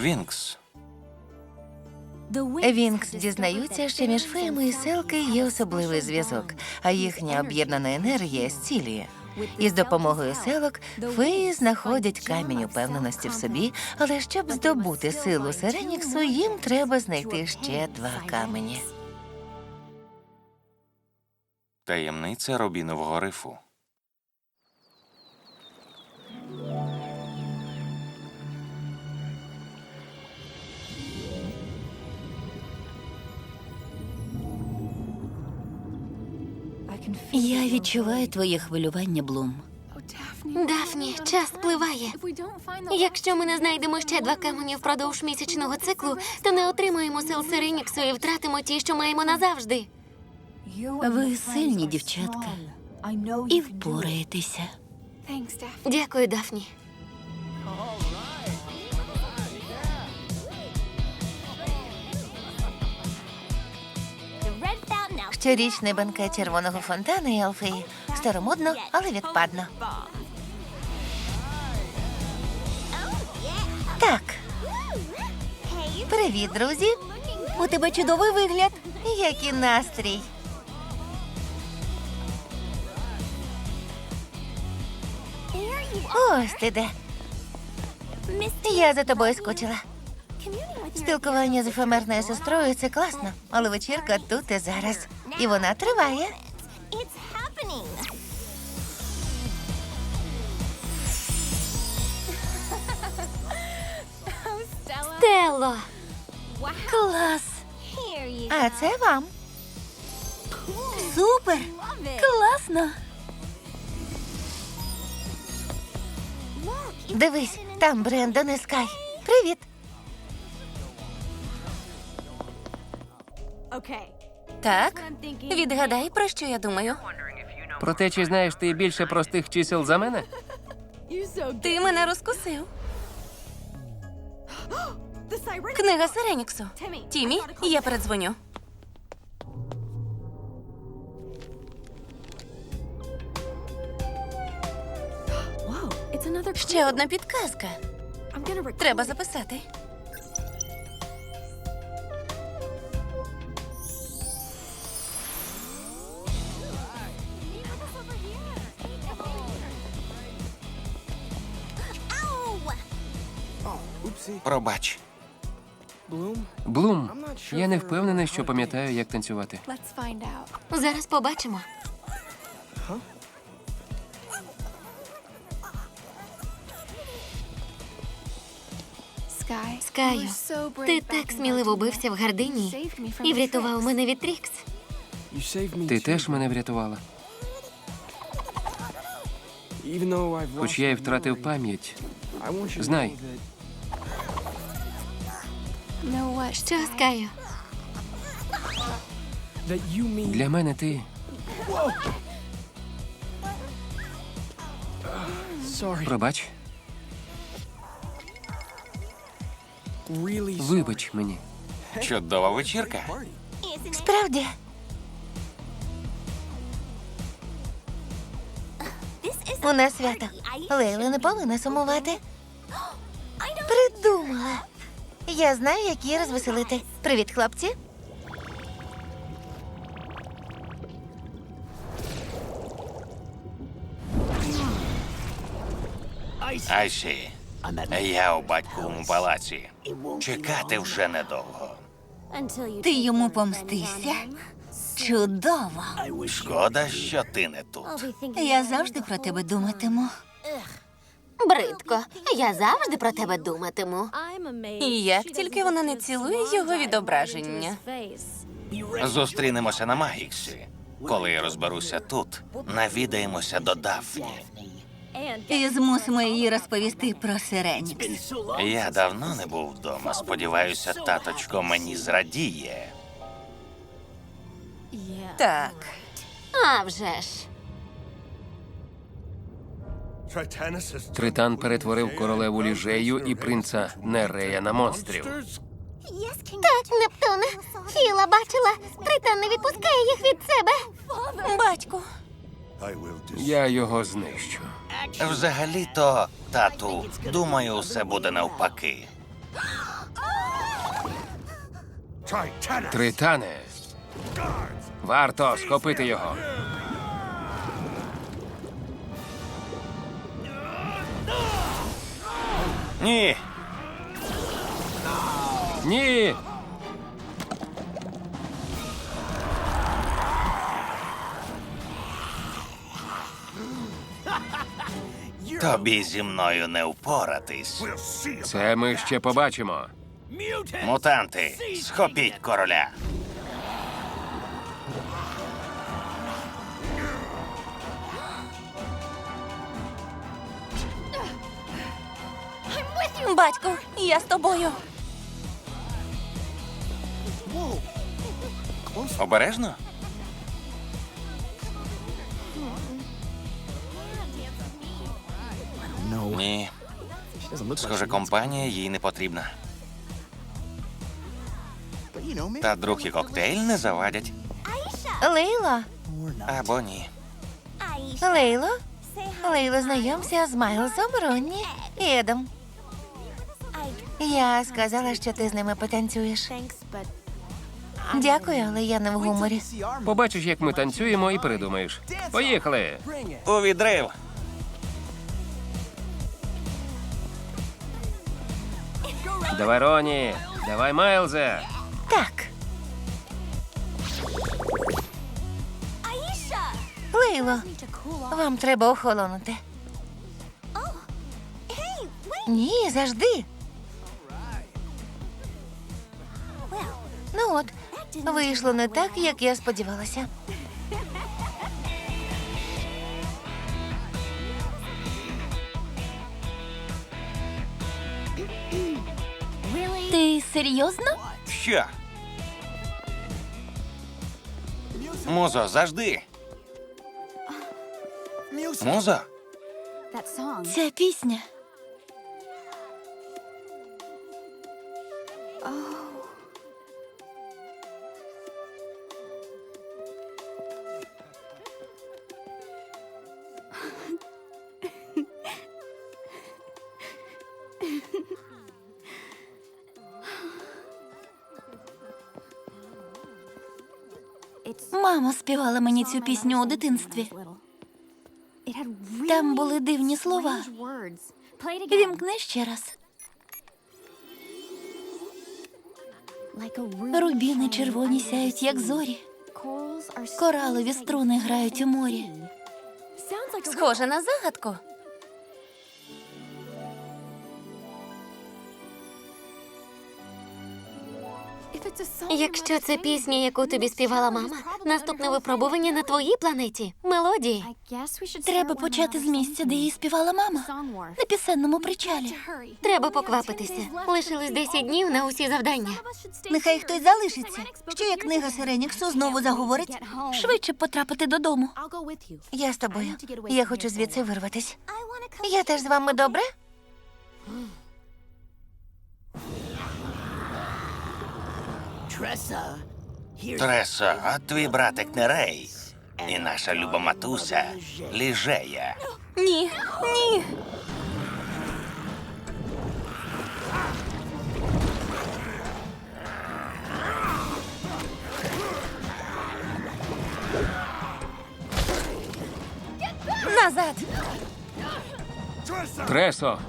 Вінкс. Вінкс дізнаються, що між феями і селки є особливий зв'язок, а їхня об'єднана енергія зцілює. І з допомогою селок феї знаходять камінь упевненості в собі, але щоб здобути силу Сиреніксу, їм треба знайти ще два камені. Таємниця Робінового рифу. Я відчуваю твоє хвилювання, Блум. Дафні, час спливає. Якщо ми не знайдемо ще два камені впродовж місячного циклу, то не отримаємо сил Сиреніксу і втратимо ті, що маємо назавжди. Ви сильні дівчатка і впораєтеся. Дякую, Дафні. Щорічний банкет червоного фонтану і Алфеї. Старомодно, але відпадно. Так. Привіт, друзі. У тебе чудовий вигляд. Який настрій. Ось ти де. Я за тобою скучила. Спілкування з ефемерною сестрою це класно, але вечірка тут і зараз. І вона триває. Тело. Клас. А це вам. Супер! Класно. Дивись, там Брендон і Скай. Привіт. Так, відгадай, про що я думаю. Проте, чи знаєш ти більше простих чисел за мене? Ти мене розкусив. Книга Сиреніксу. Тімі, я передзвоню. Ще одна підказка. Треба записати. Пробач. Блум, я не впевнений, що пам'ятаю, як танцювати. Зараз побачимо. Скаю, ти так сміливо бився в гардині і врятував мене від Трікс. Ти теж мене врятувала. Хоч я і втратив пам'ять. Знай. Що, Скаю? Для мене ти пробач, вибач мені. Чудова вечірка. Справді. У нас свято. Лейла не повинна сумувати. Я знаю, як її розвеселити. Привіт, хлопці. Айсі, я у батьковому палаці. Чекати вже недовго. Ти йому помстися. Чудово. Шкода, що ти не тут. Я завжди про тебе думатиму. Бридко, я завжди про тебе думатиму. І як тільки вона не цілує його відображення. Зустрінемося на Магіксі. Коли я розберуся тут, навідаємося до Дафні. І змусимо її розповісти про Сиренікс. Я давно не був вдома. Сподіваюся, таточко мені зрадіє. Так. А вже ж. Тритан перетворив королеву ліжею і принца Нерея на монстрів. Так, Нептуне. Філа бачила. Тритан не відпускає їх від себе. Батьку, Я його знищу. Взагалі-то, тату, думаю, все буде навпаки. Тритане. Варто схопити його. Ні. Ні. Тобі зі мною не впоратись. Це ми ще побачимо. Мутанти, схопіть короля. Батько, я з тобою. Обережно? Ні. Схоже, компанія їй не потрібна. Та друг і коктейль не завадять. Лейло, Або ні. Лейло, Лейло, знайомся з Майлзом, Ронні і Едом. Я сказала, що ти з ними потанцюєш. Дякую, але я не в гуморі. Побачиш, як ми танцюємо, і передумаєш. Поїхали. У відрив. Давай, Роні. Давай, Майлзе. Так. Лейло, вам треба охолонути. Ні, завжди. Ну от, вийшло не так, як я сподівалася. Ти серйозно? Що? Музо, завжди. Музо? Ця пісня. Співала мені цю пісню у дитинстві. Там були дивні слова. Вімкни ще раз. Рубіни червоні сяють, як зорі. Коралові струни грають у морі. Схоже на загадку. Якщо це пісня, яку тобі співала мама, наступне випробування на твоїй планеті мелодії. Треба почати з місця, де її співала мама. На пісенному причалі. Треба поквапитися. Лишилось 10 днів на усі завдання. Нехай хтось залишиться. Що як книга Сиреніксу знову заговорить? Швидше потрапити додому. Я з тобою. Я хочу звідси вирватись. Я теж з вами добре? Тресо, а твій братик Нерей. І наша люба матуся Ліжея. Ні, ні. Назад! Тресо.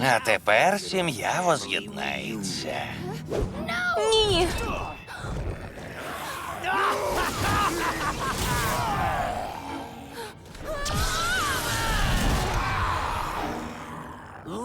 А тепер сім'я воз'єднається. Ні.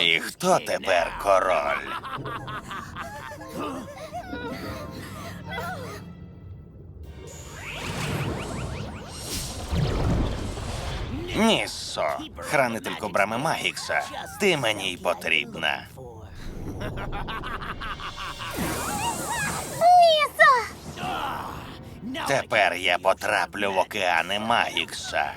І хто тепер король? Ніссо, хранителько брами Магікса, ти мені й потрібна. Тепер я потраплю в океани Магікса.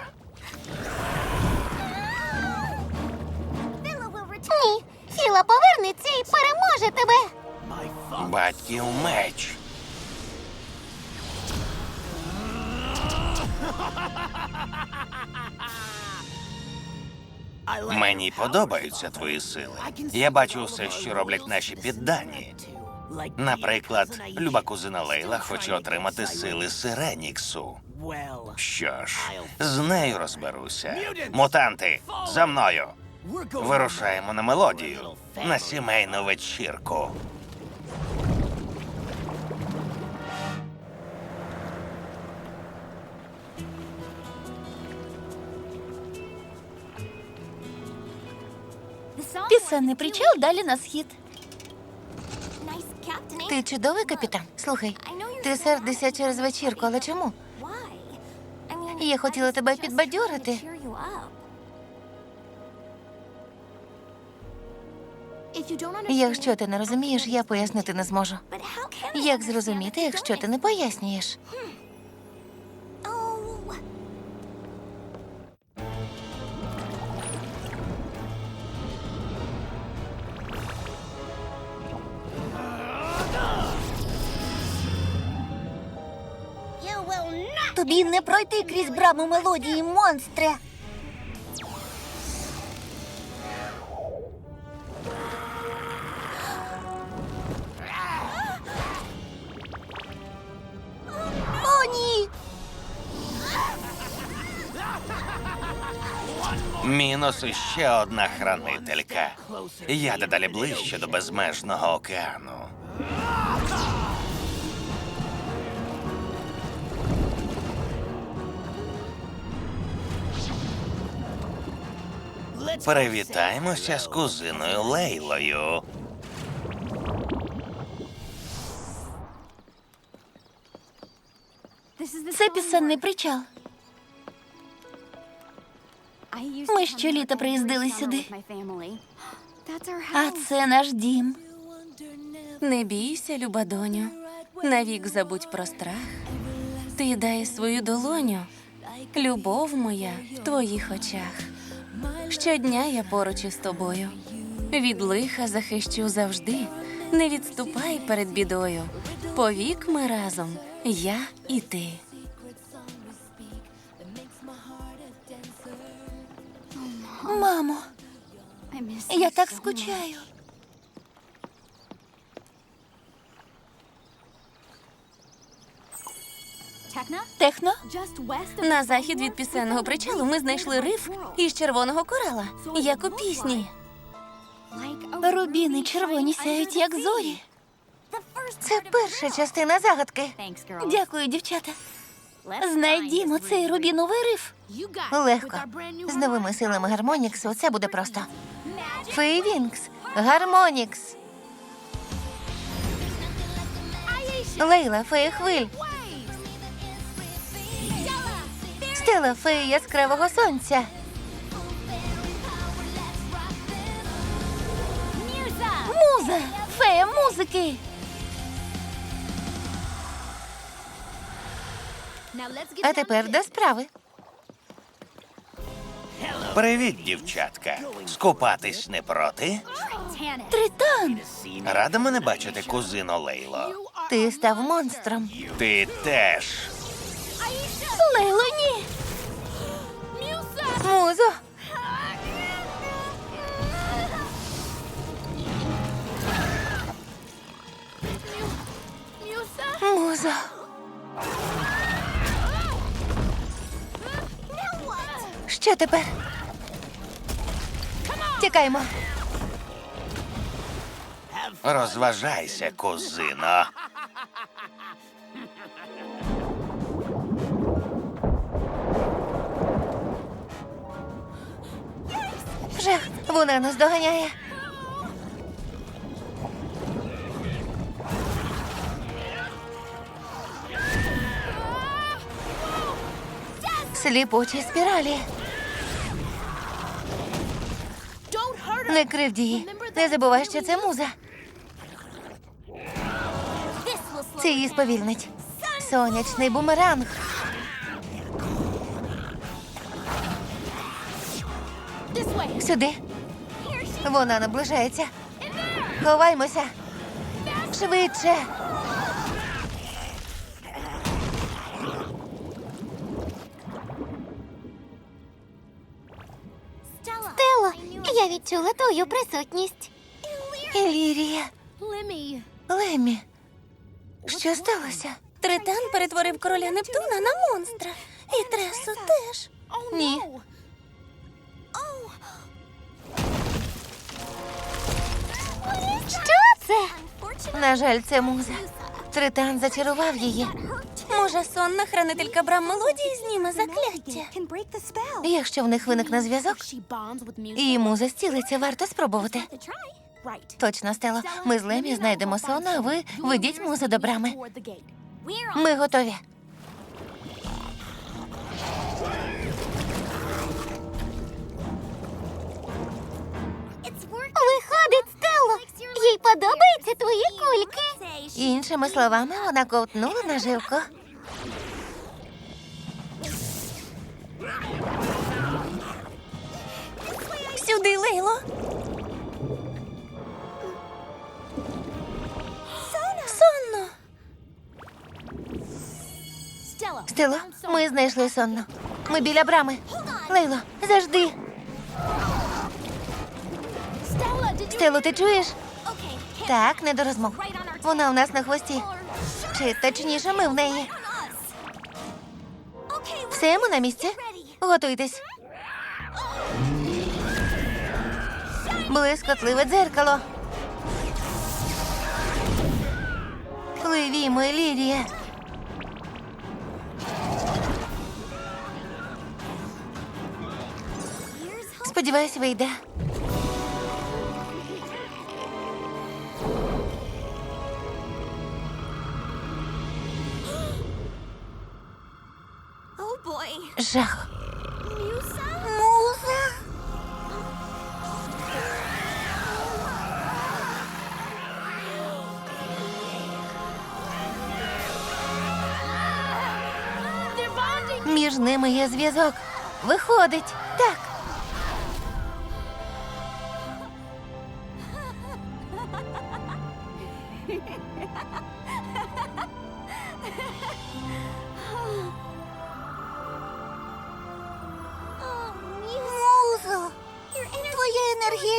Ні, Філа повернеться і переможе тебе. Батьків меч. Мені подобаються твої сили. Я бачу все, що роблять наші піддані. Наприклад, люба кузина Лейла хоче отримати сили Сиреніксу. Що ж, з нею розберуся. Мутанти, за мною. Вирушаємо на мелодію на сімейну вечірку. Пісенний причал далі на схід. Ти чудовий капітан. Слухай, ти сердишся через вечірку, але чому? Я хотіла тебе підбадьорити. Якщо ти не розумієш, я пояснити не зможу. Як зрозуміти, якщо ти не пояснюєш? Не пройти крізь браму мелодії, монстре. О, ні! Мінус іще одна хранителька. Я дедалі ближче до безмежного океану. Привітаємося з кузиною Лейлою. Це пісенний причал. Ми щоліта приїздили сюди. А це наш дім. Не бійся, люба доню, навік забудь про страх. Ти дай свою долоню, любов моя в твоїх очах. Щодня я поруч із тобою. Від лиха захищу завжди. Не відступай перед бідою. Повік ми разом, я і ти. Мамо, я так скучаю. Техно? На захід від пісенного причалу ми знайшли риф із червоного корала, як у пісні. Рубіни червоні сяють, як зорі. Це перша частина загадки. Дякую, дівчата. Знайдімо цей рубіновий риф. Легко. З новими силами гармоніксу це буде просто. Фейвінкс, гармонікс. Лейла, фея хвиль. Стела, фея яскравого сонця. Муза! Фея музики! А тепер до справи. Привіт, дівчатка. Скупатись не проти? Тритан! Рада мене бачити, кузино Лейло. Ти став монстром. Ти теж. Лейло, ні! Музо. Музо. Що тепер? Тікаймо. Розважайся, кузино. Жах, вона нас доганяє. Сліпучі спіралі. Не кривді. Не забувай, що це муза. Це її сповільнить. Сонячний бумеранг. Сюди. Вона наближається. Ховаймося. Швидше. Стело, я відчула твою присутність. Елірія. Лемі. Що сталося? Тритан перетворив короля Нептуна на монстра. І Тресу теж. Ні. Що це? На жаль, це муза. Тритан зачарував її. Може, сонна хранителька брам мелодії зніме закляття? Якщо в них виникне зв'язок, і муза зцілиться, варто спробувати. Точно, Стело. Ми з Лемі знайдемо сон, а ви ведіть музу до брами. Ми готові. Виходить, Стелло, їй подобаються твої кульки. Іншими словами, вона ковтнула наживку. Сюди, Лейло. Сонно. Стело, ми знайшли сонну. Ми біля брами. Лейло, завжди. Стело, ти чуєш? Так, не до розмов. Вона у нас на хвості. Чи точніше, ми в неї. Все, ми на місці. Готуйтесь. Блискотливе дзеркало. Пливімо, Лірія. Сподіваюсь, вийде. Жах. Муза. Між ними є зв'язок. Виходить. Так.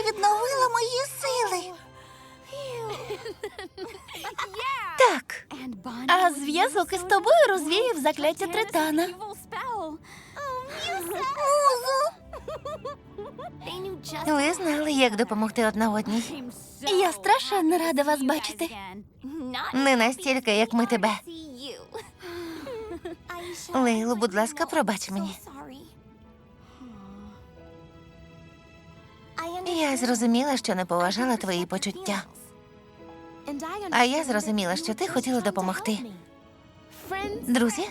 Відновила мої сили. Так. А зв'язок із тобою розвіяв закляття Тритана. Ви знали, як допомогти одна одній. Я страшенно рада вас бачити. Не настільки, як ми тебе. Лейло, будь ласка, пробач мені. Я зрозуміла, що не поважала твої почуття. А я зрозуміла, що ти хотіла допомогти. Друзі?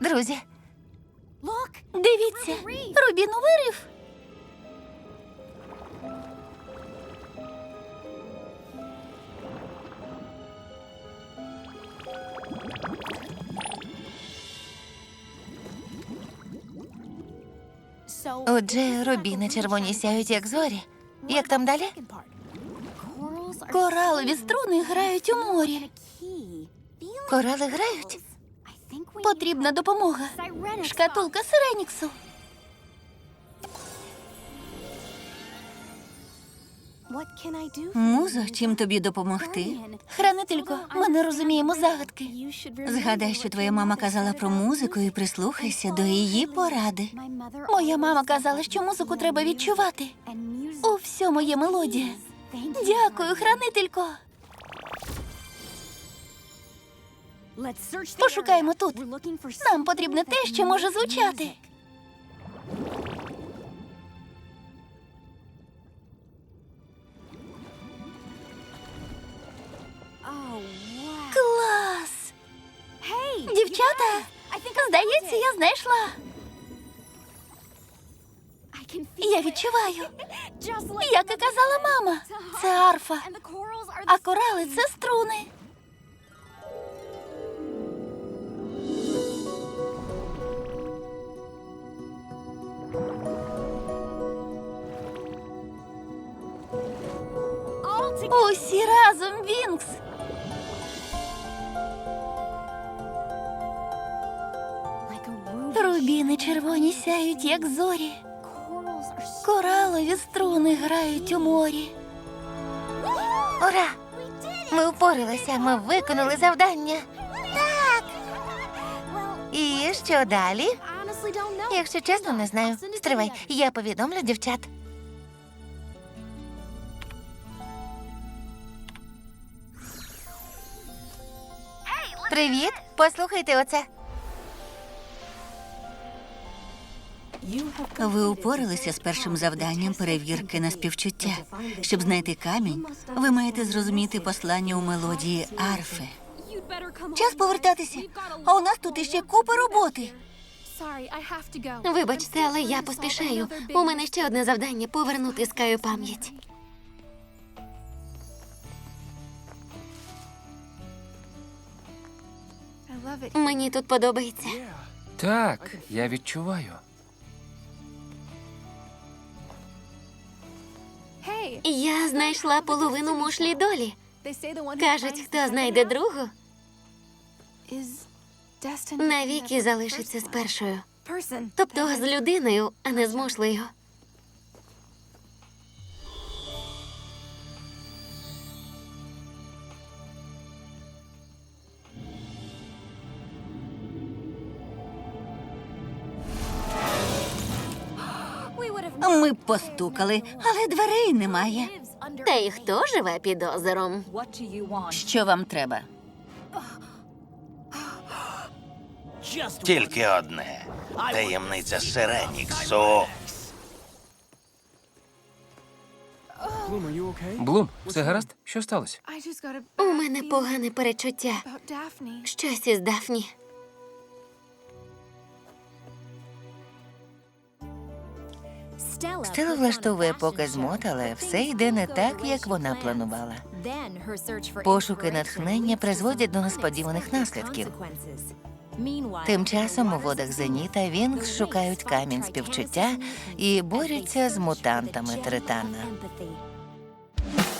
Друзі, Дивіться, Рубін вирив. отже, рубіни червоні сяють, як зорі. Як там далі? Коралові струни грають у морі. Корали грають? Потрібна допомога. Шкатулка Сиреніксу. Музо, чим тобі допомогти? Хранителько, ми не розуміємо загадки. Згадай, що твоя мама казала про музику і прислухайся до її поради. Моя мама казала, що музику треба відчувати. У всьому є мелодія. Дякую, хранителько. Пошукаємо тут. Нам потрібне те, що може звучати. Клас! Дівчата, здається, я знайшла. Я відчуваю, як і казала мама. Це арфа, а корали це струни. Усі разом Вінкс. Рубіни червоні сяють, як зорі. Коралові струни грають у морі. Ура! Ми впоралися, ми виконали завдання. Так. І що далі? Якщо чесно, не знаю. Стривай, я повідомлю дівчат. Привіт! Послухайте оце. Ви упоралися з першим завданням перевірки на співчуття. Щоб знайти камінь, ви маєте зрозуміти послання у мелодії арфи. Час повертатися. А у нас тут іще купа роботи. Вибачте, але я поспішаю. У мене ще одне завдання повернути Скаю пам'ять. Мені тут подобається. Так, я відчуваю. Я знайшла половину мушлі долі. Кажуть, хто знайде другу, навіки залишиться з першою. Тобто з людиною, а не з мушлею. Ми б постукали, але дверей немає. Та й хто живе під озером? Що вам треба? Тільки одне. Таємниця Сиреніксу. Блум, все гаразд? Що сталося? У мене погане перечуття. Щось із Дафні. Стела влаштовує показ мод, але все йде не так, як вона планувала. Пошуки натхнення призводять до несподіваних наслідків. Тим часом у водах Зеніта Вінкс шукають камінь співчуття і борються з мутантами Тритана.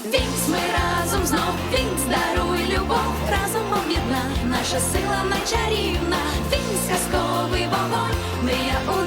Вінкс, ми разом знов, Вінкс, даруй любов, разом об'єдна, наша сила найчарівна, Вінкс, казковий вогонь, мрія у